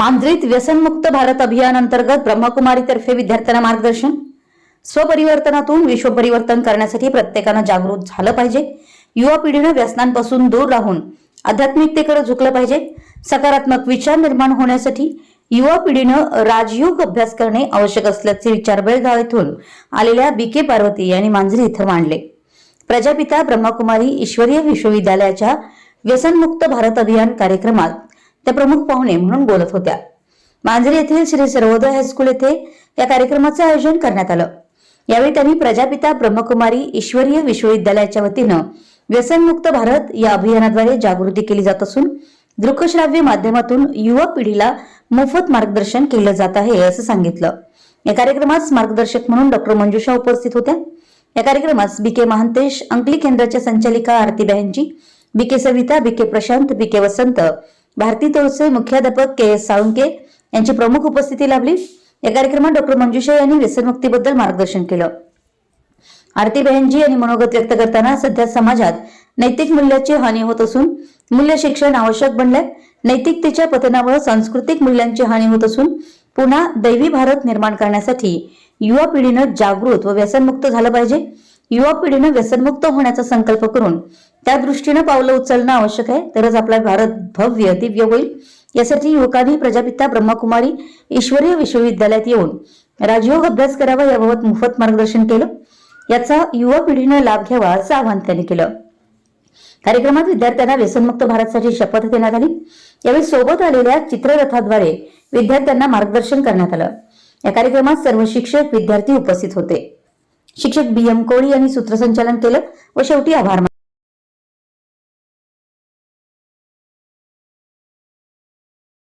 मांजरीत व्यसनमुक्त भारत अभियान अंतर्गत ब्रह्मकुमारीतर्फे विद्यार्थ्यांना मार्गदर्शन. स्वपरिवर्तनातून विश्वपरिवर्तन करण्यासाठी प्रत्येकानं जागृत झालं पाहिजे. युवा पिढीनं व्यसनांपासून दूर राहून आध्यात्मिकतेकडे झुकलं पाहिजे. सकारात्मक विचार निर्माण होण्यासाठी युवा पिढीनं राजयोग अभ्यास करणे आवश्यक असल्याचे विचार बेळगाव येथून आलेल्या बी के पार्वती यांनी मांजरी इथं मांडले. प्रजापिता ब्रह्मकुमारी ईश्वरीय विश्वविद्यालयाच्या व्यसनमुक्त भारत अभियान कार्यक्रमात त्या प्रमुख पाहुणे म्हणून बोलत होत्या. मांजरी येथील श्री सर्वोदय हायस्कूल येथे या कार्यक्रमाचे आयोजन करण्यात आलं. यावेळी त्यांनी प्रजापिता ब्रह्मकुमारी ईश्वरीय विश्वविद्यालयाच्या वतीनं व्यसनमुक्त भारत या अभियानाद्वारे जागृती केली जात असून दृकश्राव्य माध्यमातून युवा पिढीला मोफत मार्गदर्शन केलं जात आहे असं सांगितलं. या कार्यक्रमात मार्गदर्शक म्हणून डॉक्टर मंजुषा उपस्थित होत्या. या कार्यक्रमास बी के महांतेश अंकली केंद्राच्या संचालिका आरती बहनजी बी के सविता बी के प्रशांत बी के वसंत भारती तोळसे मुख्याध्यापक के एस साळुंके यांची प्रमुख उपस्थिती लाभली. या कार्यक्रमात डॉक्टर मंजुषा यांनी व्यसनमुक्तीबद्दल मार्गदर्शन केलं. आरती बहनजी यांनी मनोगत व्यक्त करताना सध्या समाजात नैतिक मूल्याची हानी होत असून मूल्य शिक्षण आवश्यक बनलंय. नैतिकतेच्या पतनामुळे सांस्कृतिक मूल्यांची हानी होत असून पुन्हा दैवी भारत निर्माण करण्यासाठी युवा पिढीनं जागृत व व्यसनमुक्त झालं पाहिजे. युवा पिढीनं व्यसनमुक्त होण्याचा संकल्प करून त्या दृष्टीनं पावलं उचलणं आवश्यक आहे. तरच आपला भारत भव्य दिव्य होईल. यासाठी युवकांनी प्रजापिता ब्रह्मकुमारी ईश्वरीय विश्वविद्यालयात येऊन राजयोग अभ्यास करावा याबाबत मोफत मार्गदर्शन केलं. याचा युवा पिढीनं लाभ घ्यावा असं आवाहन त्यांनी केलं. कार्यक्रमात विद्यार्थ्यांना व्यसनमुक्त भारतसाठी शपथ देण्यात आली. यावेळी सोबत आलेल्या चित्ररथाद्वारे विद्यार्थ्यांना मार्गदर्शन करण्यात आलं. या कार्यक्रमात सर्व शिक्षक विद्यार्थी उपस्थित होते. शिक्षक बी एम कोळी यांनी सूत्रसंचालन केलं व शेवटी आभार